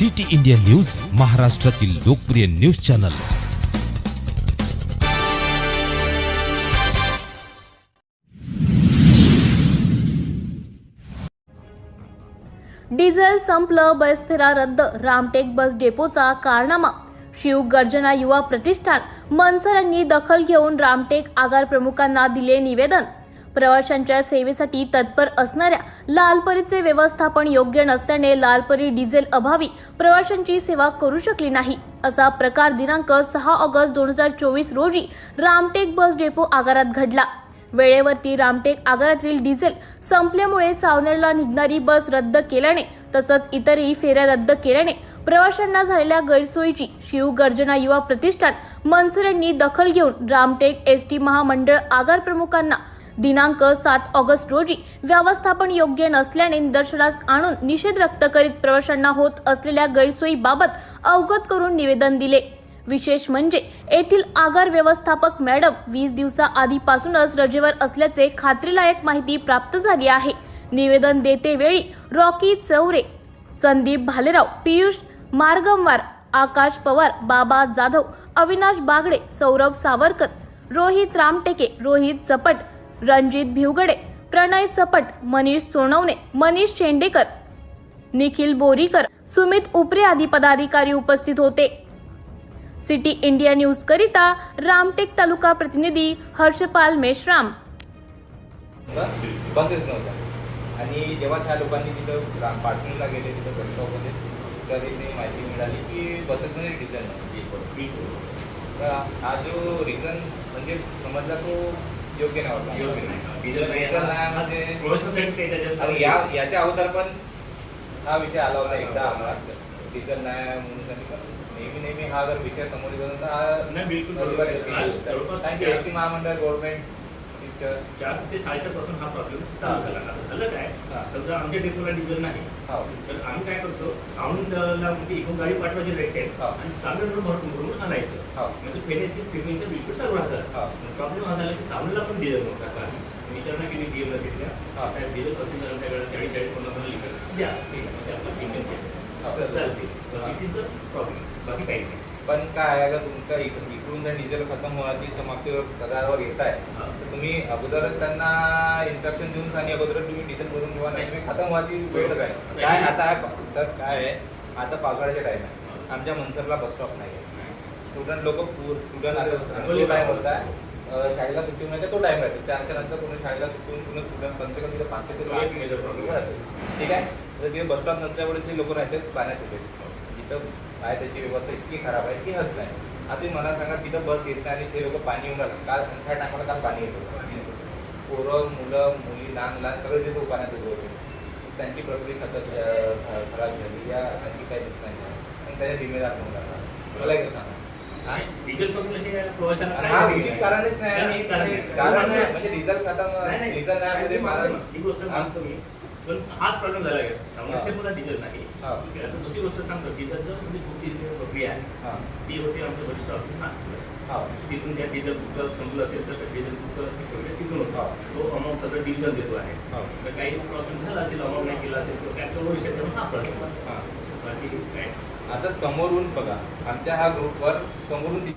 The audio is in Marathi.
सिटी इंडिया न्यूज महाराष्ट्रातील लोकप्रिय न्यूज चॅनल. डिझेल संपलं बस फेरा रद्द रामटेक बस डेपोचा कारनामा. शिव गर्जना युवा प्रतिष्ठान मनसर यांनी दखल घेऊन रामटेक आगार प्रमुखांना दिले निवेदन. प्रवाशांच्या सेवेसाठी तत्पर असणाऱ्या लालपरीचे व्यवस्थापन योग्य नसल्याने लालपरी डिझेल अभावी प्रवाशांची सेवा करू शकली नाही. असा प्रकार दिनांक सहा ऑगस्ट दोन हजार चोवीस रोजी रामटेक बस डेपो आगारात घडला. वेळेवरती रामटेक आगारातील डिझेल संपल्यामुळे सावनेरला निघणारी बस रद्द केल्याने तसंच इतरही फेऱ्या रद्द केल्याने प्रवाशांना झालेल्या गैरसोयीची शिव गर्जना युवा प्रतिष्ठान मनसर यांनी दखल घेऊन रामटेक एस टी महामंडळ आगार प्रमुखांना दिनांक सात ऑगस्ट रोजी व्यवस्थापन योग्य नसल्याने निदर्शनास आणून निषेध व्यक्त करीत प्रवाशांना होत असलेल्या गैरसोयीबाबत अवगत करून निवेदन दिले. विशेष म्हणजे येथील आगार व्यवस्थापक मॅडम वीस दिवसा आधीपासूनच रजेवर असल्याचे खात्रीलायक माहिती प्राप्त झाली आहे. निवेदन देते वेळी रॉकी चौरे संदीप भालेराव पियुष मार्गमवार आकाश पवार बाबा जाधव अविनाश बागडे सौरभ सावरकर रोहित रामटेके रोहित चपट रणजित भिवगडे प्रणय चपट मनीष सोनवणे मनीष शेंडेकर निखिल बोरीकर सुमित उपरे आदी पदाधिकारी उपस्थित होते. सिटी इंडिया न्यूज करिता रामटेक तालुका प्रतिनिधी हर्षपाल मेश्राम. बसेस नव्हत्या. आणि जेव्हा त्या लोकांनी तिथं गेले तिथं बस स्टॉपमध्ये तर इथे माहिती मिळाली की बसेसमध्ये डिझेल नव्हती. तर हा जो रिझन म्हणजे समजला तो योग्य नाही वाटला योग्य नाही. डिझेल रिझन नाही म्हणजे या याच्या अगोदर पण हा विषय आला होता एकदा आम्हाला डिझेल नाही म्हणून त्यांनी नेहमी नेहमी हा जर विषय समोर येतो तर हा. जवळपास एस टी महामंडळ गव्हर्नमेंट चार ते साडेचारपासून हा प्रॉब्लेम झाला झालं काय? हा. समजा आमच्या डेपोला डिझेल नाही. हो. तर आम्ही काय करतो? साऊंडला म्हणजे इकडून गाडी पाठवायची रेट आहे. आणि साऊंडवर भरपूर करून आणायचं. हो. म्हणजे फेऱ्याची पेमेंटचं बिलकुल हा. राहतात प्रॉब्लेम हा झाला की साऊंडला पण डिझेल नव्हता. का विचारणा केली डीएमला तिथल्या. साहेब डिझेल असेल तर आमच्याकडे चाळीस चाळीस पन्नास पन्नास लिटर द्या. म्हणजे आपलं पेमेंट. चालते. इट इज द प्रॉब्लेम बाकी काही नाही. पण काय आहे इक- इकडून जर डिझेल खतम होण्याची येत आहे हा. तर तुम्ही अगोदरच त्यांना इन्स्ट्रक्शन देऊन आणि अगोदरच तुम्ही डिझेल भरून ठेवा नाही तुम्ही खतम व्हायची वेळच आहे. काय आता आहे सर काय आहे आता पावसाळ्याचे टाईम आहे. आमच्या मनसरला बस स्टॉप नाही आहे स्टुडंट लोक स्टुडंट होत आहे अं, शाळेला सुट्टी होण्याचा तो टाईम राहतो. चारच्या नंतर पुन्हा शाळेला सुट्टी होऊन पुन्हा स्टुडंट कम से कम तिथे पाचशे ते ठीक आहे? तर तिथे बस स्टॉप नसल्यामुळे ते लोक राहतात पाण्यात उभे जिथं काय त्याची व्यवस्था इतकी खराब आहे की हद नाही आता मला सांगा तिथं बस येत नाही आणि ते लोक पाणी येऊन राहिलं काल त्या टायमाला काल पाणी येतं पोरं मुलं मुली लहान लहान सगळे तिथं पाण्यात उभे होते. त्यांची प्रकृती खतत अं, खराब झाली. या आणखी काही नुकसान झालं. आणि त्याच्या जिम्मेदार म्हणून राहणार मला एक सांगा. कारणच नाही. कारण म्हणजे डिझेल खतम नाही, नाही. डिझेल पण हाच प्रॉब्लेम झाला सामान्य हा. पुन्हा डिझेल नाही आता दुसरी गोष्ट सांगतो. डिझेलचं म्हणजे पुढची प्रक्रिया आहे ती होती आमच्या स्टॉप हा. तिथून त्या डिझेल बुक संपलं असेल तर डिझेल बुक तिकडे तिथून तो अमाऊंट सगळं डिव्हिजन देतो आहे. तर काही प्रॉब्लेम झाला असेल अमाऊंट नाही केला असेल तर काय तो विषय त्यामुळे हा. प्रॉब्लेम बाकी काय? आता समोरून बघा. आमच्या ह्या ग्रुपवर समोरून